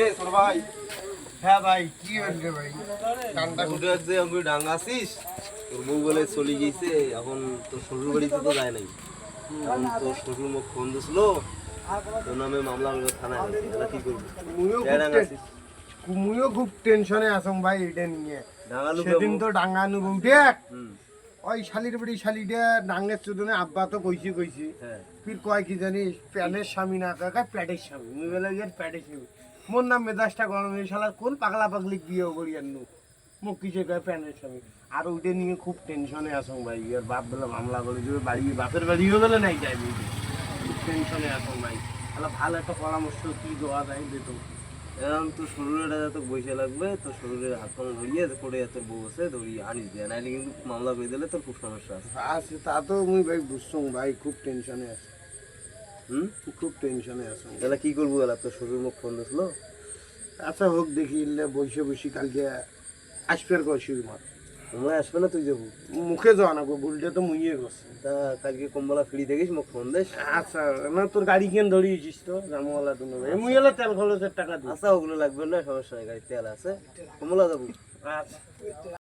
এ তোর ভাই। হ্যাঁ ভাই কি হয়েছে ভাই? কানটা উঠে যে আমি ডাঙ্গা আছিস? তোর বউ বলে চলে গেছে এখন তোর শ্বশুর বাড়িতে তো যায় নাই। এখন তোর শ্বশুর মুখ ফোন দিছিল তোর নামে মামলা হলো থানায় তাহলে কি করবি? মুইও খুব ডাঙ্গা আছিস। মুইও খুব টেনশনে আছম ভাই এটা নিয়ে। সেদিন তো ডাঙ্গা নুবম ওই শালির বাড়ি শালিটা ডাঙ্গের চোদনে আব্বা তো কইছি কইছি। হ্যাঁ। ফির কয় কি জানিস প্যানের স্বামী না কাকা প্যাটের স্বামী। মুই বলে ইয়ার প্যাটের স্বামী। মোর নাম মেজাজটা গরম হয়ে শালা কোন পাগলা পাগলি বিয়ে করি আর নু? মুখ কিসে কয় প্যানের স্বামী। আর ওইটা নিয়ে খুব টেনশনে আসং ভাই ইয়ার বাপ বলে মামলা করে দিবে বাড়ি বাপের বাড়িও বলে নাই যাই টেনশনে আসং ভাই। তাহলে ভালো একটা পরামর্শ কি দেওয়া যায় দিত এখন তোর শরীরের যত বসে লাগবে তোর শরীরের হাত পানো ধরিয়ে করে তোর বউ আছে ধরিয়ে আনিস দিয়ে। নাইলে কিন্তু মামলা করে দিলে তোর খুব সমস্যা আছে। আছে তা তো আমি ভাই বুঝছ ভাই খুব টেনশনে আছে। হুম? খুব টেনশনে আছে। তাহলে কি করব গেলা তোর শরীর মুখ ফোন দিছিল আচ্ছা হোক দেখি বসে বসে কালকে আসবে আর কষির মার তোমরা আসবে না তুই যাব। মুখে যাওয়া না গো বুলটা তো মুইয়ে গেছে। তা কালকে কম্বলা ফ্রি দেখিস মুখ ফোন দিস। আচ্ছা না তোর গাড়ি কেন ধরিয়েছিস তো জামওয়ালা দুনো মুই হলে তেল খরচের টাকা দিই আচ্ছা ওগুলো লাগবে না সমস্যা নাই গাড়ি তেল আছে। কমলা যাব। আচ্ছা।